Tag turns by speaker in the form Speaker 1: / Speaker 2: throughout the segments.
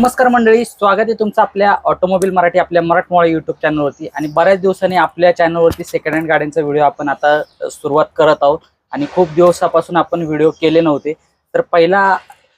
Speaker 1: नमस्कार मंडळी स्वागत आहे तुमचं आपल्या ऑटोमोबाईल मराठी आपल्या मराठमोळा युट्यूब चॅनलवरती आणि बऱ्याच दिवसांनी आपल्या चॅनलवरती सेकंड हँड गाड्यांचा व्हिडिओ आपण आता सुरुवात करत आहोत. आणि खूप दिवसापासून आपण व्हिडिओ केले नव्हते. तर पहिला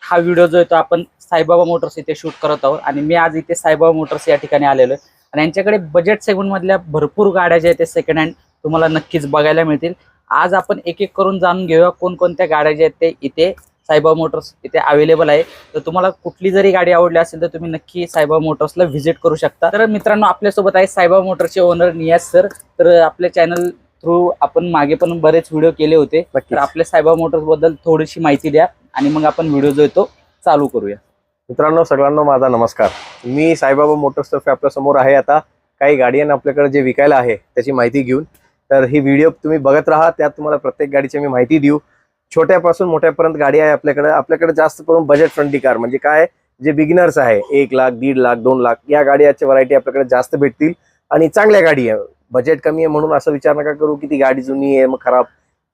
Speaker 1: हा व्हिडिओ जो आहे तो आपण साईबाबा मोटर्स इथे शूट करत आहोत. आणि मी आज इथे साईबाबा मोटर्स या ठिकाणी आलेलो आहे. आणि यांच्याकडे बजेट सेगमेंटमधल्या भरपूर गाड्या ज्या आहेत त्या सेकंड हँड तुम्हाला नक्कीच बघायला मिळतील. आज आपण एक एक करून जाणून घेऊया कोणकोणत्या गाड्या ज्या आहेत ते इथे साईबाबा मोटर्स इथे अवेलेबल आहे. तर तुम्हाला कुठली जरी गाडी आवडली असेल तर तुम्ही नक्की साईबाबा मोटर्सला व्हिजिट करू शकता. तर मित्रांनो आपल्यासोबत आहे साईबाबा मोटर्सचे ओनर नियाज सर. तर आपल्या चॅनल थ्रू आपण मागे पण बरेच व्हिडिओ केले होते. तर आपल्या साईबाबा मोटर्सबद्दल थोडीशी माहिती द्या आणि मग आपण व्हिडिओ जो आहे तो चालू करूया.
Speaker 2: मित्रांनो सगळ्यांना माझा नमस्कार. मी साईबाबा मोटर्स तर्फे आपल्यासमोर आहे आता. काही गाड्यांना आपल्याकडे जे विकायला आहे त्याची माहिती घेऊन. तर ही व्हिडिओ तुम्ही बघत राहा त्यात तुम्हाला प्रत्येक गाडीची मी माहिती देऊ. छोट्यापासून मोठ्यापर्यंत गाडी आहे आपल्याकडे. आपल्याकडे जास्त करून बजेट फ्रेंडली कार म्हणजे काय? जे बिगिनर्स आहे एक लाख दीड लाख दोन लाख या गाड्याच्या व्हरायटी आपल्याकडे जास्त भेटतील. आणि चांगल्या गाडी आहे. बजेट कमी आहे म्हणून असं विचार नका करू की ती गाडी जुनी आहे मग खराब.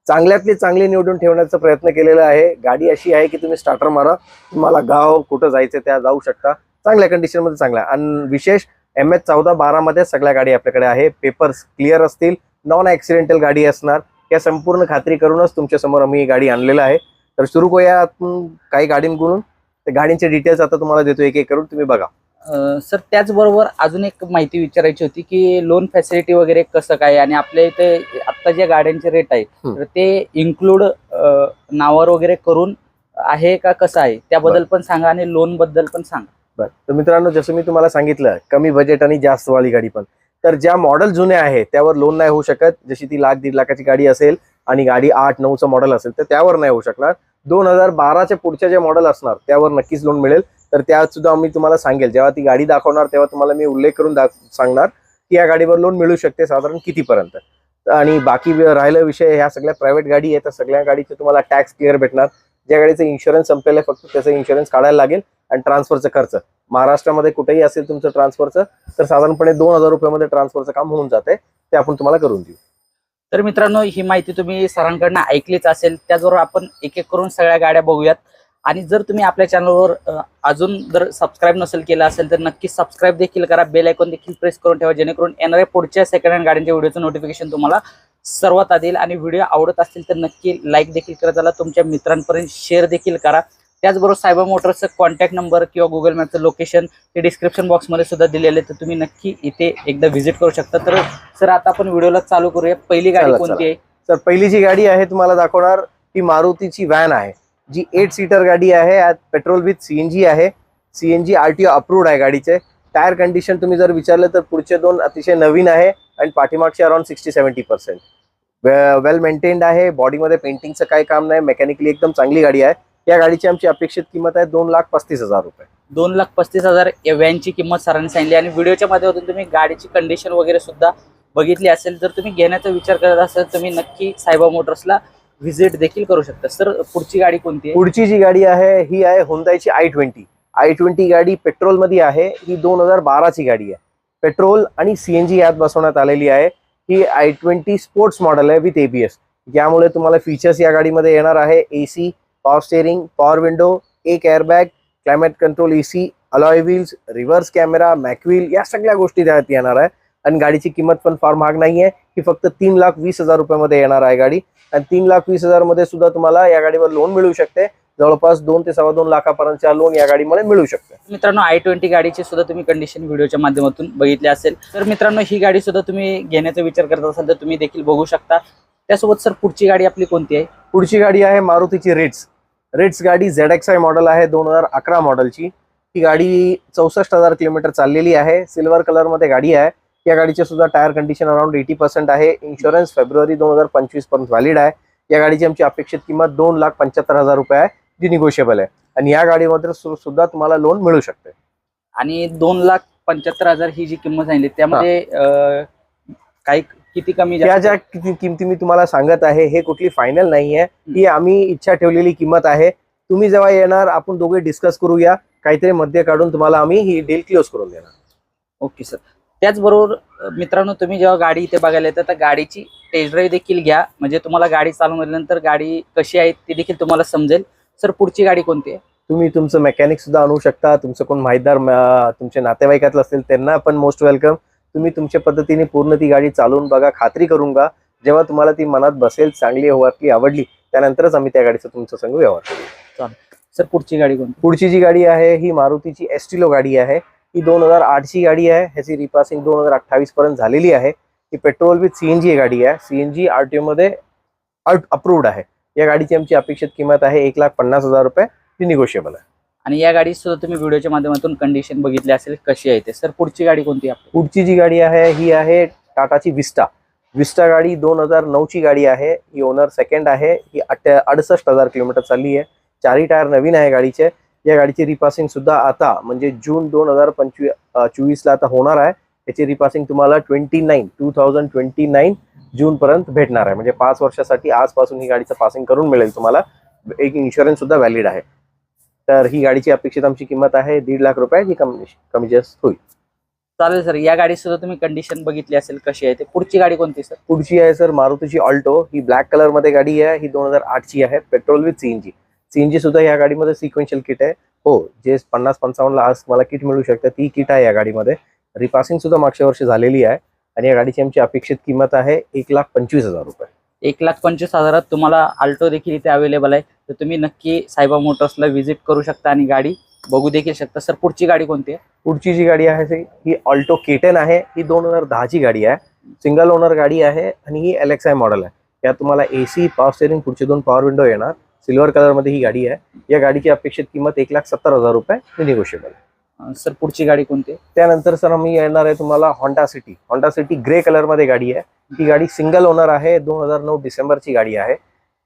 Speaker 2: चांगल्यातली चांगली निवडून ठेवण्याचा प्रयत्न केलेला आहे. गाडी अशी आहे की तुम्ही स्टार्टर मारा. तुम्हाला गाव कुठं जायचं त्या जाऊ शकता. चांगल्या कंडिशनमध्ये चांगल्या. आणि विशेष एम एच चौदा बारा मध्ये सगळ्या गाडी आपल्याकडे आहे. पेपर्स क्लिअर असतील. नॉन ऍक्सिडेंटल गाडी असणार. या संपूर्ण खात्री करूनच तुमच्यासमोर आम्ही ही गाडी आणलेलं आहे. तर सुरू करूया काही गाडींकडून. त्या गाडींचे डिटेल्स आता तुम्हाला देतो एक एक करून तुम्ही बघा.
Speaker 1: सर त्याचबरोबर अजून एक माहिती विचारायची होती की लोन फॅसिलिटी वगैरे कसं काय आणि आपल्या इथे आता जे गाड्यांचे रेट आहे. तर ते इन्क्लूड नावावर वगैरे करून आहे का कसं आहे? त्याबद्दल पण सांगा आणि लोनबद्दल पण सांगा.
Speaker 2: बरं. तर मित्रांनो जसं मी तुम्हाला सांगितलं कमी बजेट आणि जास्त वाली गाडी पण. तर ज्या मॉडेल जुने आहे त्यावर लोन नाही होऊ शकत. जशी ती लाख दीड लाखाची गाडी असेल आणि गाडी आठ नऊचं मॉडेल असेल तर त्यावर नाही होऊ शकणार. दोन हजार बाराच्या पुढच्या जे मॉडेल असणार त्यावर नक्कीच लोन मिळेल. तर त्यात सुद्धा मी तुम्हाला सांगेल जेव्हा ती गाडी दाखवणार तेव्हा तुम्हाला मी उल्लेख करून सांगणार की या गाडीवर लोन मिळू शकते साधारण कितीपर्यंत. आणि बाकी राहिलं राहिला विषय ह्या सगळ्या प्रायव्हेट गाडी आहे तर सगळ्या गाडीचे तुम्हाला टॅक्स क्लिअर भेटणार. ज्या गाडीचं इन्शुरन्स संपलेलं फक्त त्याचं इन्शुरन्स काढायला लागेल आणि ट्रान्सफरचा खर्च. महाराष्ट्रामध्ये कुठेही असेल तुमचं ट्रान्सफरचं तर साधारणपणे दोन हजार रुपयामध्ये ट्रान्सफरचं काम होऊन जाते ते आपण तुम्हाला करून देऊ.
Speaker 1: तर मित्रांनो ही माहिती तुम्ही सरांकडनं ऐकलीच असेल. त्याचबरोबर आपण एक एक करून सगळ्या गाड्या बघूयात. आणि जर तुम्ही आपल्या चॅनलवर अजून जर सबस्क्राईब नसेल केलं असेल तर नक्की सबस्क्राईब देखील करा. बेल आयकॉन देखील प्रेस करून ठेवा जेणेकरून येणाऱ्या पुढच्या सेकंड हँड गाड्यांच्या व्हिडिओचं नोटिफिकेशन तुम्हाला सर्वात आधी आणि व्हिडिओ आवडत असतील तर नक्की लाईक देखील करत चला तुमच्या मित्रांपर्यंत शेअर देखील करा. त्याचबरोबर सायबर मोटर्सचं कॉन्टॅक्ट नंबर किंवा गुगल मॅपचं लोकेशन हे डिस्क्रिप्शन बॉक्समध्ये सुद्धा दिलेले आहे तर तुम्ही नक्की इथे एकदा व्हिजिट करू शकता. तर सर आता आपण व्हिडिओला चालू करूया. पहिली गाडी कोणती आहे?
Speaker 2: तर पहिली जी गाडी आहे तुम्हाला दाखवणार ती मारुतीची व्हॅन आहे. जी एट सीटर गाडी आहे पेट्रोल विथ सीएनजी आहे. सीएनजी आरटीओ अप्रूव्ड आहे गाडीचे. टायर कंडिशन तुम्ही जर विचारलं तर पुढचे दोन अतिशय नवीन आहे आणि पाठीमागचे around sixty seventy percent well maintained आहे. बॉडीमध्ये पेंटिंगचं काही काम नाही. मेकॅनिकली एकदम चांगली गाडी आहे. या गाडीची आमची अपेक्षित किंमत आहे दोन लाख पस्तीस हजार रुपये.
Speaker 1: दोन लाख पस्तीस हजार या व्हॅनची किंमत सरांनी सांगितली आणि व्हिडिओच्या माध्यमातून तुम्ही गाडीची कंडिशन वगैरे सुद्धा बघितली असेल जर तुम्ही घेण्याचा विचार करत असाल तुम्ही नक्की सायबा मोटर्सला व्हिजिट देखील करू शकता. सर पुढची गाडी कोणती आहे?
Speaker 2: पुढची जी गाडी आहे ही आहे होंदायची आय ट्वेंटी. आय ट्वेंटी गाडी पेट्रोलमध्ये आहे ही दोन हजार बाराची गाडी आहे. पेट्रोल आणि सीएनजी यात बसवण्यात आलेली आहे. ही आय ट्वेंटी स्पोर्ट्स मॉडेल आहे विथ एबीएस यामुळे तुम्हाला फीचर्स या गाडीमध्ये येणार आहे. A C power steering power window एक airbag climate control A C alloy wheels reverse camera mag wheel या सगळ्या गोष्टी त्यात येणार आहे. आणि गाडीची किंमत पण फार महाग नाही आहे ही फक्त तीन लाख वीस हजार रुपयामध्ये येणार आहे गाडी. आणि तीन लाख वीस हजारमध्ये सुद्धा तुम्हाला या गाडीवर लोन मिळू शकते. जवळपास दोन ते सव्वा दोन लाखापर्यंतच्या लोन या गाडीमध्ये मिळू शकते.
Speaker 1: मित्रांनो आय ट्वेंटी गाडीची सुद्धा तुम्ही कंडिशन व्हिडिओच्या माध्यमातून बघितली असेल. तर मित्रांनो ही गाडी सुद्धा तुम्ही घेण्याचा विचार करत असाल तर तुम्ही देखील बघू शकता. त्यासोबत सर पुढची गाडी आपली कोणती आहे?
Speaker 2: पुढची गाडी आहे मारुतीची रिट्स रिट्स गाडी झेड एक्स आय मॉडेल आहे दोन हजार अकरा मॉडेलची ही गाडी चौसष्ट हजार किलोमीटर चाललेली आहे. सिल्वर कलरमध्ये गाडी आहे. या गाडीचे सुद्धा tyre condition around eighty percent आहे. इन्शुरन्स फेब्रुवारी दोन हजार पंचवीसपर्यंत व्हॅलिड आहे. या गाडीची आमची अपेक्षित किंमत दोन लाख पंच्याहत्तर हजार रुपये आहे जी निगोशिएबल आहे. आणि या गाडीमध्ये सुद्धा तुम्हाला लोन मिळू शकते.
Speaker 1: आणि दोन लाख पंच्याहत्तर हजार ही जी किंमत सांगितली त्यामध्ये काही किती कमी
Speaker 2: त्या
Speaker 1: जास्त?
Speaker 2: ज्या किमती मी तुम्हाला सांगत आहे हे कुठली फायनल नाही आहे. ही आम्ही इच्छा ठेवलेली किंमत आहे. तुम्ही जेव्हा येणार आपण दोघे डिस्कस करूया. काहीतरी मध्य काढून तुम्हाला आम्ही ही डील क्लोज करून देणार.
Speaker 1: Okay sir. त्याचबरोबर मित्रांनो तुम्ही जेव्हा गाडी इथे बघायला येतात तर गाडीची टेस्ट ड्राईव्ह देखील घ्या. म्हणजे तुम्हाला गाडी चालवून झाल्यानंतर गाडी कशी आहे ती देखील तुम्हाला समजेल. सर पुढची गाडी कोणती आहे?
Speaker 2: तुम्ही तुमचं मेकॅनिक सुद्धा आणू शकता. तुमचं कोण माहितदार तुमच्या नातेवाईकातलं असेल त्यांना पण मोस्ट वेलकम तुम्ही तुमच्या पद्धतीने पूर्ण ती गाडी चालवून बघा खात्री करून बघा जेव्हा तुम्हाला ती मनात बसेल चांगली वाटली आवडली त्यानंतरच आम्ही त्या गाडीचा तुमच्या संग व्यवहार करू.
Speaker 1: सर पुढची गाडी कोणती?
Speaker 2: पुढची जी गाडी आहे ही मारुतीची एस्टिलो गाडी आहे. ही दोन हजार आठची गाडी आहे. ह्याची रिपासिंग दोन हजार अठ्ठावीस पर्यंत झालेली आहे. ही पेट्रोल विथ सीएनजी गाडी आहे. सीएनजी आरटीओ मध्ये अप्रूव्ड आहे. या गाडीची आमची अपेक्षित किंमत आहे एक लाख पन्नास हजार रुपये. ती निगोशिएबल आहे.
Speaker 1: आणि या गाडी सुद्धा तुम्ही व्हिडिओच्या माध्यमातून कंडिशन बघितली असेल कशी आहे ते. सर पुढची गाडी कोणती आपली?
Speaker 2: पुढची जी गाडी आहे ही आहे टाटाची विस्टा. विस्टा गाडी दोन हजार नऊची गाडी आहे. ही ओनर सेकंड आहे. ही अठ अडुसष्ट हजार किलोमीटर चालली आहे. चारही टायर नवीन आहे गाडीचे. या गाडीची रिपासिंग सुद्धा आता म्हणजे जून दोन हजार पंचवीस चोवीसला आता होणार आहे. याची रिपासिंग तुम्हाला twenty nine two thousand twenty nine June पर्यंत भेटणार आहे. म्हणजे पाच वर्षासाठी आजपासून ही गाडीचं पासिंग करून मिळेल तुम्हाला. एक इन्शुरन्स सुद्धा व्हॅलिड आहे. तर ही गाडीची अपेक्षित आमची किंमत आहे दीड लाख रुपये जी कमी कमी जास्त होईल.
Speaker 1: चालेल सर या गाडी सुद्धा तुम्ही कंडिशन बघितली असेल कशी आहे ते. पुढची गाडी कोणती सर?
Speaker 2: पुढची आहे सर मारुतीची ऑल्टो ही ब्लॅक कलरमध्ये गाडी आहे. ही दोन हजार आठची आहे. पेट्रोल विथ सीएनजी सीएनजी सुद्धा या गाडीमध्ये सिक्वेन्शियल किट आहे. हो जे पन्नास पंचावन्नला आज मला किट मिळू शकते ती किट आहे या गाडीमध्ये. रिपासिंग सुद्धा मागच्या वर्षी झालेली आहे आणि या गाडीची आमची अपेक्षित किंमत आहे एक लाख पंचवीस हजार रुपये.
Speaker 1: एक लाख पंचवीस हजारात तुम्हाला आल्टो देखील इथे अवेलेबल आहे. तर तुम्ही नक्की सायबा मोटर्सला व्हिजिट करू शकता आणि गाडी बघू देखील शकता. सर पुढची गाडी कोणती आहे?
Speaker 2: पुढची जी गाडी आहे ती- ही ऑल्टो केटेन आहे. ही दोन हजार दहाची गाडी आहे. सिंगल ओनर गाडी आहे आणि ही एल एक्स आय मॉडेल आहे. यात तुम्हाला एसी पॉवर स्टेरिंग पुढचे दोन पॉवर विंडो येणार. सिल्वर कलरमध्ये ही गाडी आहे. या गाडीची अपेक्षित किंमत एक लाख सत्तर हजार रुपये निगोशिएबल
Speaker 1: सर पुढची गाडी कोणती
Speaker 2: त्यानंतर सर आम्ही येणार आहे तुम्हाला Honda City Honda City grey कलरमध्ये गाडी आहे. ही गाडी सिंगल ओनर आहे. दोन हजार नऊ डिसेंबरची गाडी आहे.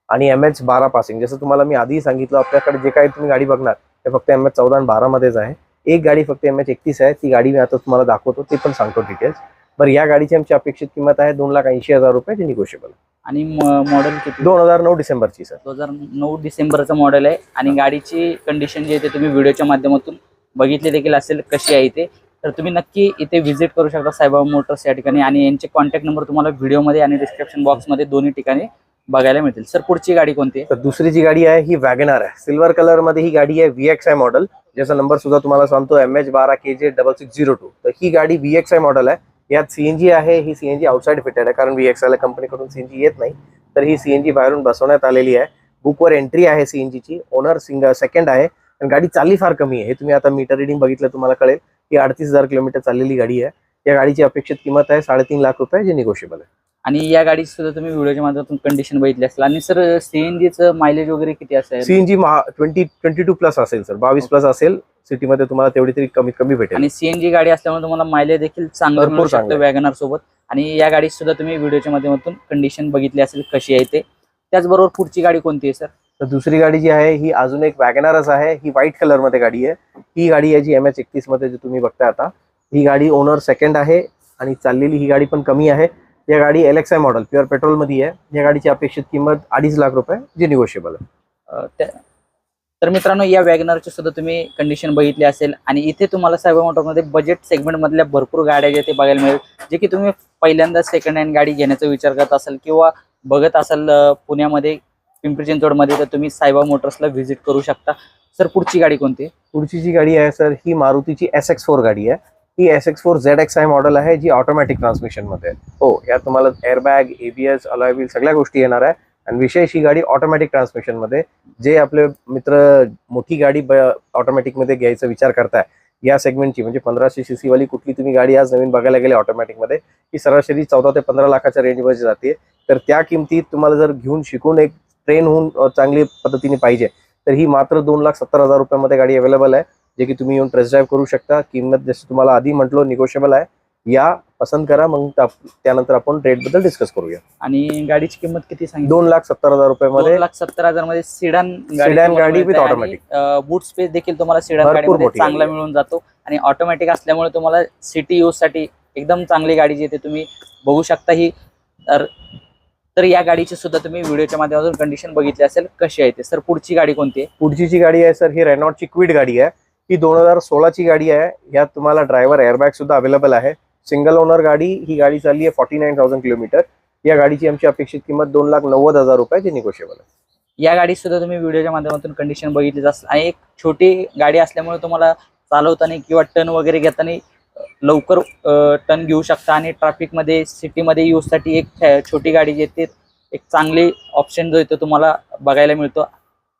Speaker 2: आणि एम एच बारा पासिंग जसं तुम्हाला मी आधी सांगितलं आपल्याकडे जे काही तुम्ही गाडी बघणार ते फक्त एम एच चौदा आणि बारा मध्येच आहे. एक गाडी फक्त एम एच एकतीस आहे. ती गाडी मी आता तुम्हाला दाखवतो. ते पण सांगतो डिटेल्स बरं या गाडीची आमची अपेक्षित किंमत आहे दोन लाख ऐंशी हजार रुपये. निगोशिएबल
Speaker 1: आणि मॉडेल किती?
Speaker 2: दोन हजार नऊ डिसेंबरची सर.
Speaker 1: दोन हजार नऊ डिसेंबरचं मॉडेल आहे. आणि गाडीची कंडिशन जी आहे ते तुम्ही व्हिडिओच्या माध्यमातून बघितली देखील असेल कशी आहे ते तर तुम्ही नक्की इथे व्हिजिट करू शकता साईबाबा मोटर्स या ठिकाणी. आणि यांचे कॉन्टॅक्ट नंबर तुम्हाला व्हिडिओमध्ये आणि डिस्क्रिप्शन बॉक्समध्ये दोन्ही ठिकाणी बघायला मिळतील. सर पुढची गाडी कोणती
Speaker 2: तर दुसरी जी गाडी आहे ही वॅगनार आहे. सिल्वर कलरमध्ये ही गाडी आहे व्ही एक्स आय मॉडेल ज्याचा नंबर सुद्धा तुम्हाला सांगतो एम एच बारा के जे डबल सिक्स झिरो टू तर ही गाडी व्ही एक्स आय मॉडेल आहे. यात सीएनजी आहे ही सीएनजी आउटसाइड फिटेड आहे. कारण व्ही एक्स आय कंपनीकडून सीएनजी येत नाही. तर ही सीएनजी बाहेरून बसवण्यात आलेली आहे. बुकवर एंट्री आहे सीएनजीची ओनर सिंग सेकंड आहे. आणि गाडी चालली फार कमी आहे. हे तुम्ही आता मीटर रिडिंग बघितलं तुम्हाला कळेल की अडतीस हजार किलोमीटर चाललेली गाडी आहे. या गाडीची अपेक्षित किंमत आहे साडेतीन लाख रुपये जे निगोशिएबल आहे.
Speaker 1: आणि या गाडीची सुद्धा तुम्ही व्हिडिओच्या माध्यमातून कंडिशन बघितली असेल. आणि सर सीएनजीचं मायलेज वगैरे किती असेल?
Speaker 2: CNG twenty twenty two plus असेल सर बावीस प्लस असेल. सिटीमध्ये तुम्हाला तेवढी तरी कमीत कमी भेटेल.
Speaker 1: आणि सीएनजी गाडी असल्यामुळे तुम्हाला मायलेज देखील चांगलं
Speaker 2: भरपूर
Speaker 1: मिळू शकतं
Speaker 2: चांगलं.
Speaker 1: वॅगनार सोबत. आणि या गाडी सुद्धा तुम्ही व्हिडिओच्या माध्यमातून कंडिशन बघितली असेल कशी आहे ते. त्याचबरोबर पुढची गाडी कोणती आहे सर
Speaker 2: तर दुसरी गाडी जी आहे ही अजून एक वॅगनारच आहे. ही व्हाईट कलरमध्ये गाडी आहे. ही गाडी आहे जी एम एच एकतीसमध्ये जी तुम्ही बघताय आता. ही गाडी ओनर सेकंड आहे आणि चाललेली ही गाडी पण कमी आहे. या गाडी L X I model pure पेट्रोलमध्ये आहे. या गाडीची अपेक्षित किंमत अडीच लाख रुपये जी निगोशिएबल आहे.
Speaker 1: अ, त्या- तर मित्रांनो या वॅगनरची सुद्धा तुम्ही कंडिशन बघितली असेल आणि इथे तुम्हाला सायबर मोटरमध्ये बजेट सेगमेंट मधल्या भरपूर गाड्या ज्या ते बघायला मिळेल. जे की तुम्ही पहिल्यांदा सेकंड हँड गाडी घेण्याचा विचार करत असाल किंवा बघत असाल पुण्यामध्ये पिंपरी चिंचवडमध्ये तर तुम्ही सायबा मोटर्सला व्हिजिट करू शकता. सर पुढची गाडी कोणती?
Speaker 2: पुढची जी गाडी आहे सर ही मारुतीची एस एक्स फोर गाडी आहे. ही S X four Z X I model आहे जी ऑटोमॅटिक ट्रान्समिशनमध्ये आहे. हो यात तुम्हाला एअरबॅग एबीएस अलॉय व्हील सगळ्या गोष्टी येणार आहे. आणि विशेष ही गाडी ऑटोमॅटिक ट्रान्समिशनमध्ये जे आपले मित्र मोठी गाडी ऑटोमॅटिकमध्ये घ्यायचा विचार करताय या सेगमेंटची म्हणजे पंधराशे सीसी वाली कुठली तुम्ही गाडी आज नवीन बघायला गेले ऑटोमॅटिकमध्ये ही सरासरी चौदा ते पंधरा लाखाच्या रेंजमध्ये जाते. तर त्या किमतीत तुम्हाला जर घेऊन शिकून एक ट्रेन होऊन चांगली पद्धतीने पाहिजे तर ही मात्र दोन लाख सत्तर हजार रुपयामध्ये गाडी अवेलेबल आहे जे की तुम्ही येऊन टेस्ट ड्राईव्ह करू शकता. किंमत जसं तुम्हाला आधी म्हटलो निगोशिएबल आहे. या पसंत करा मग त्या- त्यानंतर आपण रेटबद्दल डिस्कस करूया.
Speaker 1: आणि गाडीची किंमत किती सांगितली?
Speaker 2: दोन लाख सत्तर हजार रुपयामध्ये
Speaker 1: दोन लाख सत्तर हजारमध्ये सिडान
Speaker 2: Sedan गाडी with automatic.
Speaker 1: बूट स्पेस देखील तुम्हाला सिडान गाडीमध्ये चांगला
Speaker 2: गाडी आहे.
Speaker 1: मिळून जातो. आणि ऑटोमॅटिक असल्यामुळे तुम्हाला सिटी यूजसाठी एकदम चांगली गाडी जी ते तुम्ही बघू शकता. ही तर तर या गाडीची सुद्धा तुम्ही व्हिडिओच्या माध्यमातून कंडिशन बघितली असेल कशी आहे ते. सर पुढची गाडी कोणती आहे?
Speaker 2: पुढची जी गाडी आहे सर ही रेनॉटची क्विड गाडी आहे. ही दोन हजार सोळाची गाडी आहे. यात तुम्हाला ड्रायव्हर एअरबॅग सुद्धा अवेलेबल आहे. सिंगल ओनर गाडी ही गाडी चालली आहे फॉर्टी नाईन थाउजंड किलोमीटर या गाडीची आमची अपेक्षित किंमत दोन लाख नव्वद हजार रुपये जी निगोशिएबल आहे.
Speaker 1: या गाडी सुद्धा तुम्ही व्हिडिओच्या माध्यमातून कंडिशन बघितलीच असेल आणि एक छोटी गाडी असल्यामुळे तुम्हाला चालवताना किंवा टर्न वगैरे घेताना लवकर टर्न घेऊ शकता आणि ट्रॅफिकमध्ये सिटीमध्ये यूजसाठी एक छोटी गाडी जी आहे ते एक चांगली ऑप्शन जो आहे तो तुम्हाला बघायला मिळतो.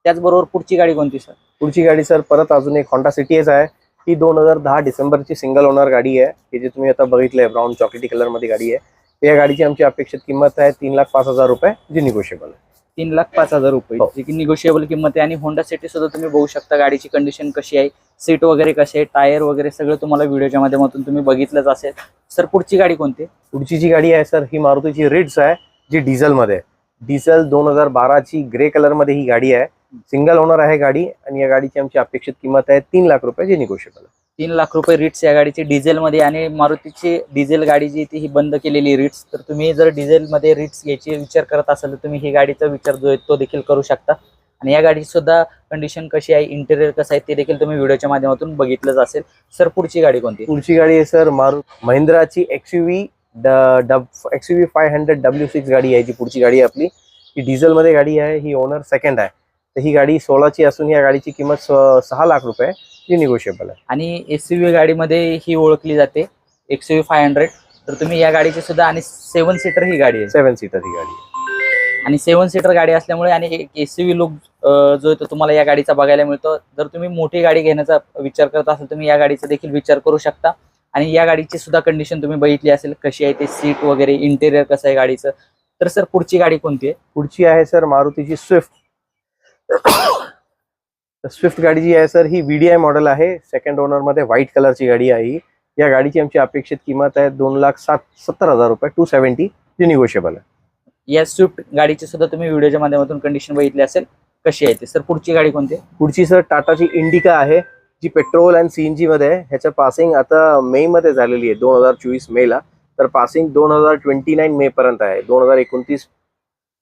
Speaker 1: त्याचबरोबर पुढची गाडी कोणती सर
Speaker 2: पुढची गाडी सर परत अजून एक होंडा सिटी एस आहे. ही दोन हजार दहा डिसेंबरची सिंगल ओनर गाडी आहे. ही जी तुम्ही आता बघितलंय ब्राऊन चॉकलेटी कलरमध्ये गाडी आहे. या गाडीची आमची अपेक्षित किंमत आहे तीन लाख पाच हजार रुपये जी निगोशिएबल आहे.
Speaker 1: तीन लाख पाच हजार रुपये
Speaker 2: हो.
Speaker 1: जी की निगोशिएबल किंमत आहे. आणि होंडा सिटी सुद्धा तुम्ही बघू शकता गाडीची कंडिशन कशी आहे. सीट वगैरे कशी आहे टायर वगैरे सगळं तुम्हाला व्हिडिओच्या माध्यमातून तुम्ही बघितलंच असेल. सर पुढची गाडी कोणती?
Speaker 2: पुढची जी गाडी आहे सर ही मारुतीची रिट्स आहे जी डिझेल मध्ये आहे. डिझेल दोन हजार बाराची ग्रे कलरमध्ये ही गाडी आहे. सिंगल ओनर आहे गाडी आणि या गाडीची आमची अपेक्षित किंमत आहे तीन लाख रुपये जी निगोशिएबल आहे.
Speaker 1: तीन लाख रुपये रिट्स या गाडीची डिझेलमध्ये आणि मारुतीची डिझेल गाडी जी ती ही बंद केलेली रिट्स तर तुम्ही जर डिझेलमध्ये रिट्स घ्यायची विचार करत असाल तर तुम्ही ही गाडीचा विचार जो आहे तो देखील करू शकता. आणि या गाडीची सुद्धा कंडिशन कशी आहे इंटेरियर कसं आहे ते देखील तुम्ही व्हिडिओच्या माध्यमातून बघितलंच असेल. सर पुढची गाडी कोणती?
Speaker 2: पुढची गाडी आहे सर मारु महिंद्राची XUV XUV five hundred W six गाडी आहे जी पुढची गाडी आहे आपली. ही डिझेल मध्ये गाडी आहे ही ओनर सेकंड आहे. तर ही गाडी सोळाची असून या गाडीची किंमत सहा लाख रुपये जी निगोशिएबल आहे.
Speaker 1: आणि एस यू व्ही गाडीमध्ये ही ओळखली जाते. X U V five hundred तर तुम्ही या गाडीची सुद्धा आणि सेवन सीटर ही गाडी आहे.
Speaker 2: सेवन सीटर ही गाडी आहे.
Speaker 1: आणि सेवन सीटर गाडी असल्यामुळे आणि एक एस यू व्ही लुक जो आहे तो तुम्हाला या गाडीचा बघायला मिळतो. जर तुम्ही मोठी गाडी घेण्याचा विचार करत असाल तुम्ही या गाडीचा देखील विचार करू शकता. आणि या गाडीची सुद्धा कंडिशन तुम्ही बघितली असेल कशी आहे ते सीट वगैरे इंटेरियर कसं आहे गाडीचं. तर सर पुढची गाडी कोणती आहे?
Speaker 2: पुढची आहे सर मारुतीची स्विफ्ट तर स्विफ्ट गाडी जी आहे सर ही व्हीडीआय मॉडेल आहे. सेकंड ओनरमध्ये व्हाईट कलरची गाडी आहे ही. या गाडीची आमची अपेक्षित किंमत आहे दोन लाख सात सत्तर हजार रुपये टू सेव्हन्टी जी निगोशिएबल आहे.
Speaker 1: या स्विफ्ट गाडीची सुद्धा तुम्ही व्हिडिओच्या माध्यमातून कंडिशन बघितली असेल कशी आहे ते? सर पुढची गाडी कोणती? आहे
Speaker 2: पुढची सर टाटाची इंडिका आहे जी पेट्रोल अँड सीएनजी मध्ये आहे. ह्याचं पासिंग आता मे मध्ये झालेली आहे दोन हजार चोवीस मे ला. तर पासिंग दोन हजार ट्वेंटी नाईन मे पर्यंत आहे. दोन हजार एकोणतीस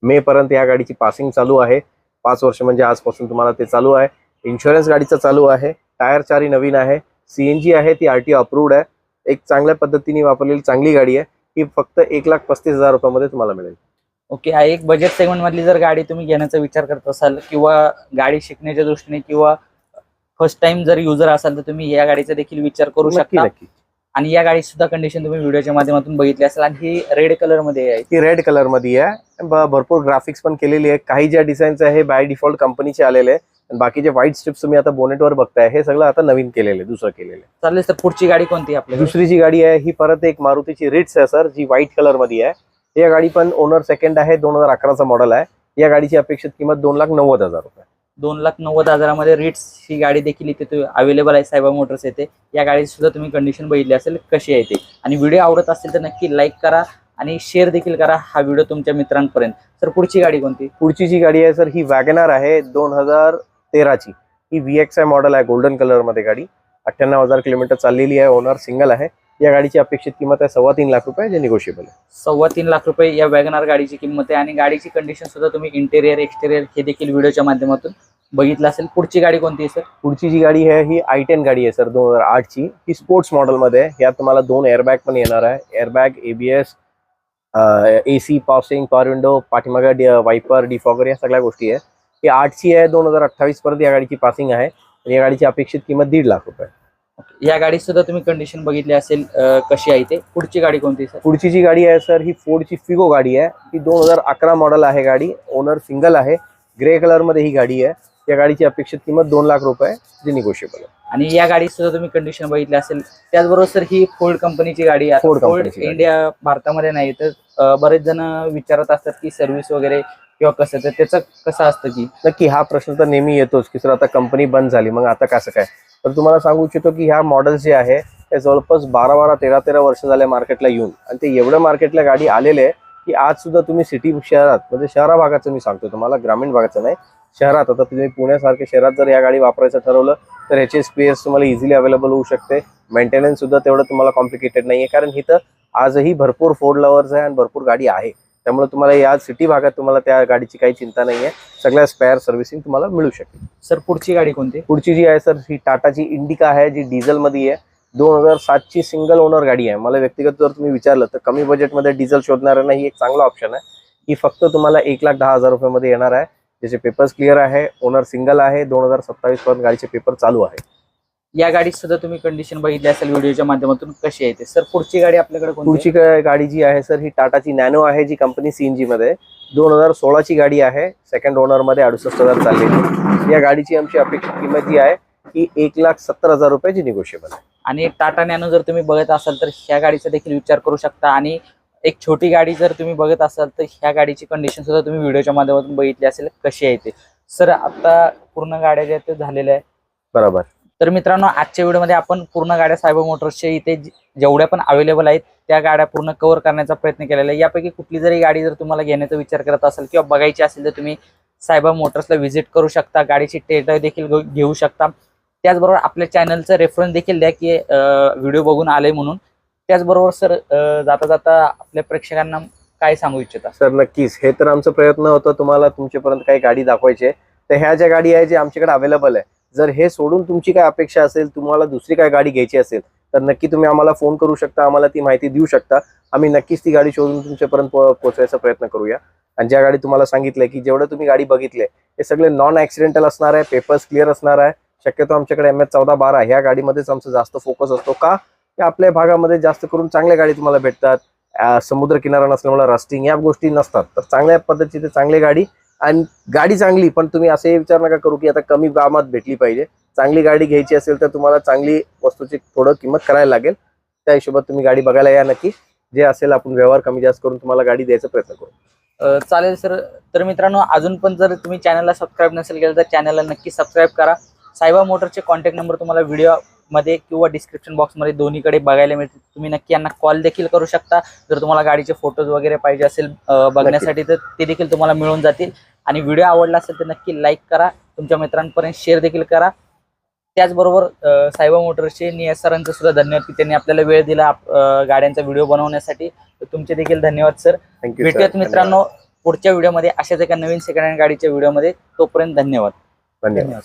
Speaker 2: मे पर्यंत या गाडीची पासिंग चालू आहे. पाच वर्ष म्हणजे आजपासून तुम्हाला ते चालू आहे. इन्शुरन्स गाडीचा चालू आहे. टायर चारी नवीन आहे. सीएनजी आहे ती आरटी अप्रूव्ड आहे. एक चांगल्या पद्धतीने वापरलेली चांगली गाडी आहे. ही फक्त एक लाख पस्तीस हजार रुपयामध्ये तुम्हाला मिळेल.
Speaker 1: ओके हा एक बजेट सेगमेंट मधली जर गाडी तुम्ही घेण्याचा विचार करत असाल किंवा गाडी शिकण्याच्या दृष्टीने किंवा फर्स्ट टाइम जर युजर असाल तर तुम्ही या गाडीचा देखील विचार करू शकता. आणि या गाडी सुद्धा कंडिशन तुम्ही व्हिडिओच्या माध्यमातून बघितली असेल आणि ही रेड कलरमध्ये आहे.
Speaker 2: ती रेड कलरमध्ये आहे. भरपूर ग्राफिक्स पण केलेली आहे. काही ज्या डिझाईन्स आहे बाय डिफॉल्ट कंपनीचे आलेले आहे आणि बाकीचे व्हाईट स्ट्रिप्स तुम्ही आता बोनेटवर बघताय हे सगळं आता नवीन केलेलं आहे दुसरं केलेलं. आहे
Speaker 1: चालेल तर पुढची गाडी कोणती आपल्याकडे?
Speaker 2: दुसरी जी गाडी आहे ही परत एक मारुतीची रिट्स आहे सर जी व्हाईट कलरमध्ये आहे. या गाडी पण ओनर सेकंड आहे दोन हजार अकराचा मॉडेल आहे. या गाडीची अपेक्षित किंमत दोन लाख नव्वद हजार रुपये.
Speaker 1: दोन लाख नव्वद हजारामध्ये रिट्स ही गाडी देखील इथे अवेलेबल आहे सायबा मोटर्स येते या गाडीची सुद्धा तुम्ही कंडिशन बघितली असेल कशी आहे ते. आणि व्हिडिओ आवडत असेल तर नक्की लाईक करा आणि शेअर देखील करा हा व्हिडिओ तुमच्या मित्रांपर्यंत. सर पुढची गाडी कोणती?
Speaker 2: पुढची जी गाडी आहे सर ही वॅगनार आहे दोन हजार तेराची. ही व्ही एक्स आय मॉडेल आहे गोल्डन कलरमध्ये गाडी. अठ्ठ्याण्णव हजार किलोमीटर चाललेली आहे ओनर सिंगल आहे. या गाडीची अपेक्षित किंमत आहे सव्वा तीन लाख रुपये जे निगोशिएबल आहे.
Speaker 1: सव्वा तीन लाख रुपये या वॅगनार गाडीची किंमत आहे. आणि गाडीची कंडिशन सुद्धा तुम्ही इंटेरियर एक्सटेरियर हे देखील व्हिडिओच्या माध्यमातून बघितलं असेल. पुढची गाडी कोणती आहे सर?
Speaker 2: पुढची जी गाडी आहे ही आय टेन गाडी आहे सर दोन हजार आठची. ही स्पोर्ट्स मॉडेलमध्ये आहे. यात तुम्हाला दोन एअरबॅग पण येणार आहे. एअरबॅग एबीएस ए सी पावसिंग पॉवर विंडो पाठीमागा डि वायपर डिफॉगर या सगळ्या गोष्टी आहे ही आठची आहे दोन हजार अठ्ठावीस पर्यंत या गाडीची पासिंग आहे. आणि या गाडीची अपेक्षित किंमत दीड लाख रुपये.
Speaker 1: या गाडीत सुद्धा तुम्ही कंडिशन बघितली असेल अं, कशी आहे ते पुढची गाडी कोणती आहे, सर?
Speaker 2: पुढची जी गाडी आहे सर ही फोर्डची फिगो गाडी आहे. ही दोन हजार अकरा मॉडेल आहे गाडी. ओनर सिंगल आहे. ग्रे कलरमध्ये ही गाडी आहे. या गाडीची अपेक्षित किंमत दोन लाख रुपये जी निगोशिएबल आहे.
Speaker 1: आणि या गाडीत सुद्धा तुम्ही कंडिशन बघितली असेल त्याचबरोबर सर ही फोर्ड कंपनीची गाडी आहे.
Speaker 2: Ford
Speaker 1: फोर्ड
Speaker 2: कंपनीची गाडी.
Speaker 1: इंडिया भारतामध्ये नाही तर अं, बरेच जण विचारत असतात की सर्व्हिस वगैरे किंवा कसं तर त्याचं कसं असतं की?
Speaker 2: नक्की हा प्रश्न तर नेहमी येतोच की सर आता कंपनी बंद झाली मग आता कसं काय? तर तुम्हाला सांगू इच्छितो की ह्या मॉडेल जे आहे ते जवळपास बारा बारा तेरा तेरा वर्ष झाले मार्केटला येऊन. आणि ते एवढं मार्केटला गाडी आलेले आहे की आज सुद्धा तुम्ही सिटी शहरात म्हणजे शहरा भागाचं मी सांगतो तुम्हाला ग्रामीण भागाचं नाही शहरात. आता तुम्ही पुण्यासारख्या शहरात जर या गाडी वापरायचं ठरवलं तर ह्याचे स्पेअर्स तुम्हाला इझिली अवेलेबल होऊ शकते. मेंटेनन्स सुद्धा तेवढं तुम्हाला कॉम्प्लिकेटेड नाही आहे कारण इथं आजही भरपूर फोर लवर्स आहे आणि भरपूर गाडी आहे. त्यामुळे तुम्हाला या सिटी भागात तुम्हाला त्या गाडीची काही चिंता नाही आहे सगळ्या स्पेअर सर्व्हिसिंग तुम्हाला मिळू शकते
Speaker 1: सर पुढची गाडी कोणती?
Speaker 2: पुढची जी आहे सर ही टाटाची इंडिका आहे जी डिझेलमध्ये आहे. दोन हजार सातची सिंगल ओनर गाडी आहे. मला व्यक्तिगत जर तुम्ही विचारलं तर कमी बजेटमध्ये डिझेल शोधणाऱ्यांना ही एक चांगला ऑप्शन आहे. ही फक्त तुम्हाला एक लाख दहा हजार रुपयामध्ये येणार आहे. ज्याचे पेपर्स क्लिअर आहे ओनर सिंगल आहे. दोन हजार सत्तावीस पर्यंत गाडीचे पेपर चालू आहे.
Speaker 1: या गाडीत सुद्धा तुम्ही कंडिशन बघितली असेल व्हिडिओच्या माध्यमातून कशी आहे ते. सर पुढची गाडी आपल्याकडे?
Speaker 2: पुढची गाडी जी आहे सर ही टाटाची नॅनो आहे जी कंपनी सीएनजी मध्ये. दोन हजार सोळाची गाडी आहे सेकंड ओनरमध्ये अडुसष्ट हजार चाललेली या गाडीची आमची अपेक्षित किंमत जी आहे ही एक लाख सत्तर हजार रुपयाची निगोशिएबल आहे.
Speaker 1: आणि टाटा नॅनो जर तुम्ही बघत असाल तर ह्या गाडीचा देखील विचार करू शकता. आणि एक छोटी गाडी जर तुम्ही बघत असाल तर ह्या गाडीची कंडिशन सुद्धा तुम्ही व्हिडिओच्या माध्यमातून बघितली असेल कशी आहे ते. सर आता पूर्ण गाड्या ज्या झालेल्या आहे
Speaker 2: बरोबर.
Speaker 1: तर मित्रांनो आजच्या व्हिडिओमध्ये आपण पूर्ण गाड्या सायबर मोटर्सच्या इथे जेवढ्या पण अवेलेबल आहेत त्या गाड्या पूर्ण कव्हर करण्याचा प्रयत्न केलेला आहे. यापैकी कुठली जरी गाडी जर तुम्हाला घेण्याचा विचार करत असेल किंवा बघायची असेल तर तुम्ही सायबर मोटर्सला व्हिजिट करू शकता. गाडीची टेस्ट देखील घेऊ- घेऊ शकता. त्याचबरोबर आपल्या चॅनलचं रेफरन्स देखील द्या की व्हिडिओ बघून आले म्हणून. त्याचबरोबर सर जाता जाता आपल्या प्रेक्षकांना काय सांगू इच्छिता?
Speaker 2: सर नक्कीच. हे तर आमचा प्रयत्न होता. तुम्हाला तुमच्यापर्यंत काही गाडी दाखवायची आहे. तर ह्या ज्या गाडी आहे जे आमच्याकडे अवेलेबल आहे जर हे सोडून तुमची काय अपेक्षा असेल तुम्हाला दुसरी काय गाडी घ्यायची असेल तर नक्की तुम्ही आम्हाला फोन करू शकता आम्हाला ती माहिती देऊ शकता. आम्ही नक्कीच ती गाडी शोधून तुमच्यापर्यंत पो- पोहोचवायचा प्रयत्न करूया. आणि ज्या गाडी तुम्हाला सांगितलंय की जेवढं तुम्ही गाडी बघितले हे सगळे नॉन ऍक्सिडेंटल असणार आहे पेपर्स क्लिअर असणार आहे. शक्यतो आमच्याकडे एम एच चौदा बारा ह्या गाडीमध्येच आमचा जास्त फोकस असतो का? की आपल्या भागामध्ये जास्त करून चांगल्या गाडी तुम्हाला भेटतात. समुद्र किनारा नसल्यामुळे रस्टिंग या गोष्टी नसतात. तर चांगल्या पद्धतीचे चांगली गाडी आणि गाडी चांगली पण तुम्ही असे विचार नका करू की आता कमी दामात भेटली पाहिजे. चांगली गाडी घ्यायची असेल तर तुम्हाला चांगली वस्तूची थोडं किंमत करायला लागेल. त्या हिशोबात तुम्ही गाडी बघायला या नक्की. जे असेल आपण व्यवहार कमी जास्त करून तुम्हाला गाडी द्यायचा प्रयत्न करू.
Speaker 1: चालेल सर. तर मित्रांनो अजून पण जर तुम्ही चॅनलला सबस्क्राईब नसेल केलं तर चॅनलला नक्की सबस्क्राईब करा. सायबा मोटरचे कॉन्टॅक्ट नंबर तुम्हाला व्हिडिओमध्ये किंवा डिस्क्रिप्शन बॉक्समध्ये दोन्हीकडे बघायला मिळतील. तुम्ही नक्की यांना कॉल देखील करू शकता. जर तुम्हाला गाडीचे फोटोज वगैरे पाहिजे असेल बघण्यासाठी तर ते देखील तुम्हाला मिळून जातील. आणि व्हिडिओ आवडला असेल तर नक्की लाईक करा. तुमच्या मित्रांपर्यंत शेअर देखील करा. त्याचबरोबर सायबा मोटर्सचे नियस सरांचं सुद्धा धन्यवाद की त्यांनी आपल्याला वेळ दिला गाड्यांचा व्हिडिओ बनवण्यासाठी. तुमचे देखील धन्यवाद सर. भेटूयात मित्रांनो पुढच्या व्हिडिओमध्ये अशाच एका नवीन सेकंड हँड गाडीच्या व्हिडिओमध्ये. तोपर्यंत
Speaker 2: धन्यवाद.
Speaker 1: धन्यवाद.